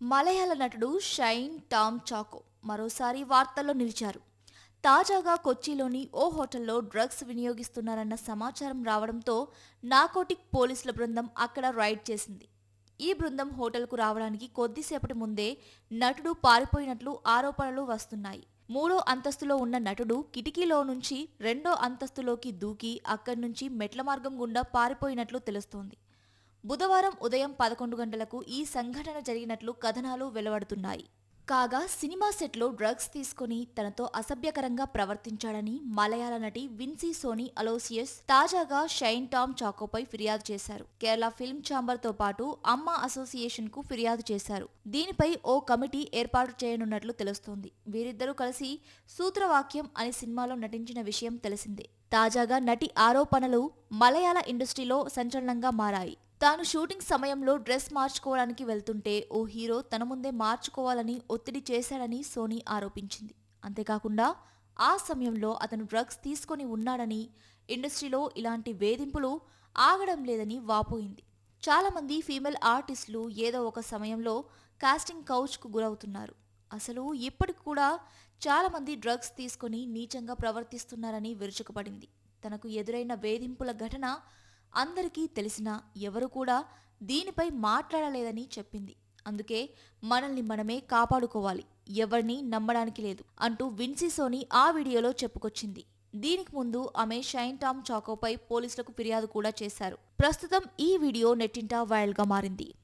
మలయాళ నటుడు shine Tom choco మరోసారి వార్తల్లో నిలిచారు. తాజాగా కొచ్చిలోని ఓ హోటల్లో డ్రగ్స్ వినియోగిస్తున్నారన్న సమాచారం రావడంతో నాకోటిక్ పోలీసుల బృందం అక్కడ రైడ్ చేసింది. ఈ బృందం హోటల్కు రావడానికి కొద్దిసేపటి ముందే నటుడు పారిపోయినట్లు ఆరోపణలు వస్తున్నాయి. మూడో అంతస్తులో ఉన్న నటుడు కిటికీలో నుంచి రెండో అంతస్తులోకి దూకి అక్కడి నుంచి మెట్ల మార్గం గుండా పారిపోయినట్లు తెలుస్తోంది. బుధవారం ఉదయం పదకొండు గంటలకు ఈ సంఘటన జరిగినట్లు కథనాలు వెలువడుతున్నాయి. కాగా సినిమా సెట్లో డ్రగ్స్ తీసుకుని తనతో అసభ్యకరంగా ప్రవర్తించాడని మలయాళ నటి విన్సీ సోనీ అలోసియస్ తాజాగా షైన్ టామ్ చాకోపై ఫిర్యాదు చేశారు. కేరళ ఫిల్మ్ ఛాంబర్తో పాటు అమ్మ అసోసియేషన్కు ఫిర్యాదు చేశారు. దీనిపై ఓ కమిటీ ఏర్పాటు చేయనున్నట్లు తెలుస్తోంది. వీరిద్దరూ కలిసి సూత్రవాక్యం అనే సినిమాలో నటించిన విషయం తెలిసిందే. తాజాగా నటి ఆరోపణలు మలయాళ ఇండస్ట్రీలో సంచలనంగా మారాయి. తాను షూటింగ్ సమయంలో డ్రెస్ మార్చుకోవడానికి వెళ్తుంటే ఓ హీరో తన ముందే మార్చుకోవాలని ఒత్తిడి చేశాడని సోనీ ఆరోపించింది. అంతేకాకుండా ఆ సమయంలో అతను డ్రగ్స్ తీసుకొని ఉన్నాడని ఇండస్ట్రీలో ఇలాంటి వేధింపులు ఆగడం లేదని వాపోయింది. చాలామంది ఫీమేల్ ఆర్టిస్టులు ఏదో ఒక సమయంలో కాస్టింగ్ కౌచ్కు గురవుతున్నారు. అసలు ఇప్పటికి కూడా చాలామంది డ్రగ్స్ తీసుకొని నీచంగా ప్రవర్తిస్తున్నారని విరుచుకుపడింది. తనకు ఎదురైన వేధింపుల ఘటన అందరికీ తెలిసినా ఎవరు కూడా దీనిపై మాట్లాడలేదని చెప్పింది. అందుకే మనల్ని మనమే కాపాడుకోవాలి. ఎవరిని నమ్మడానికి లేదు అంటూ విన్సీ సోని ఆ వీడియోలో చెప్పుకొచ్చింది. దీనికి ముందు ఆమె షైన్ టామ్ చాకోపై పోలీసులకు ఫిర్యాదు కూడా చేశారు. ప్రస్తుతం ఈ వీడియో నెట్టింటా వైరల్గా మారింది.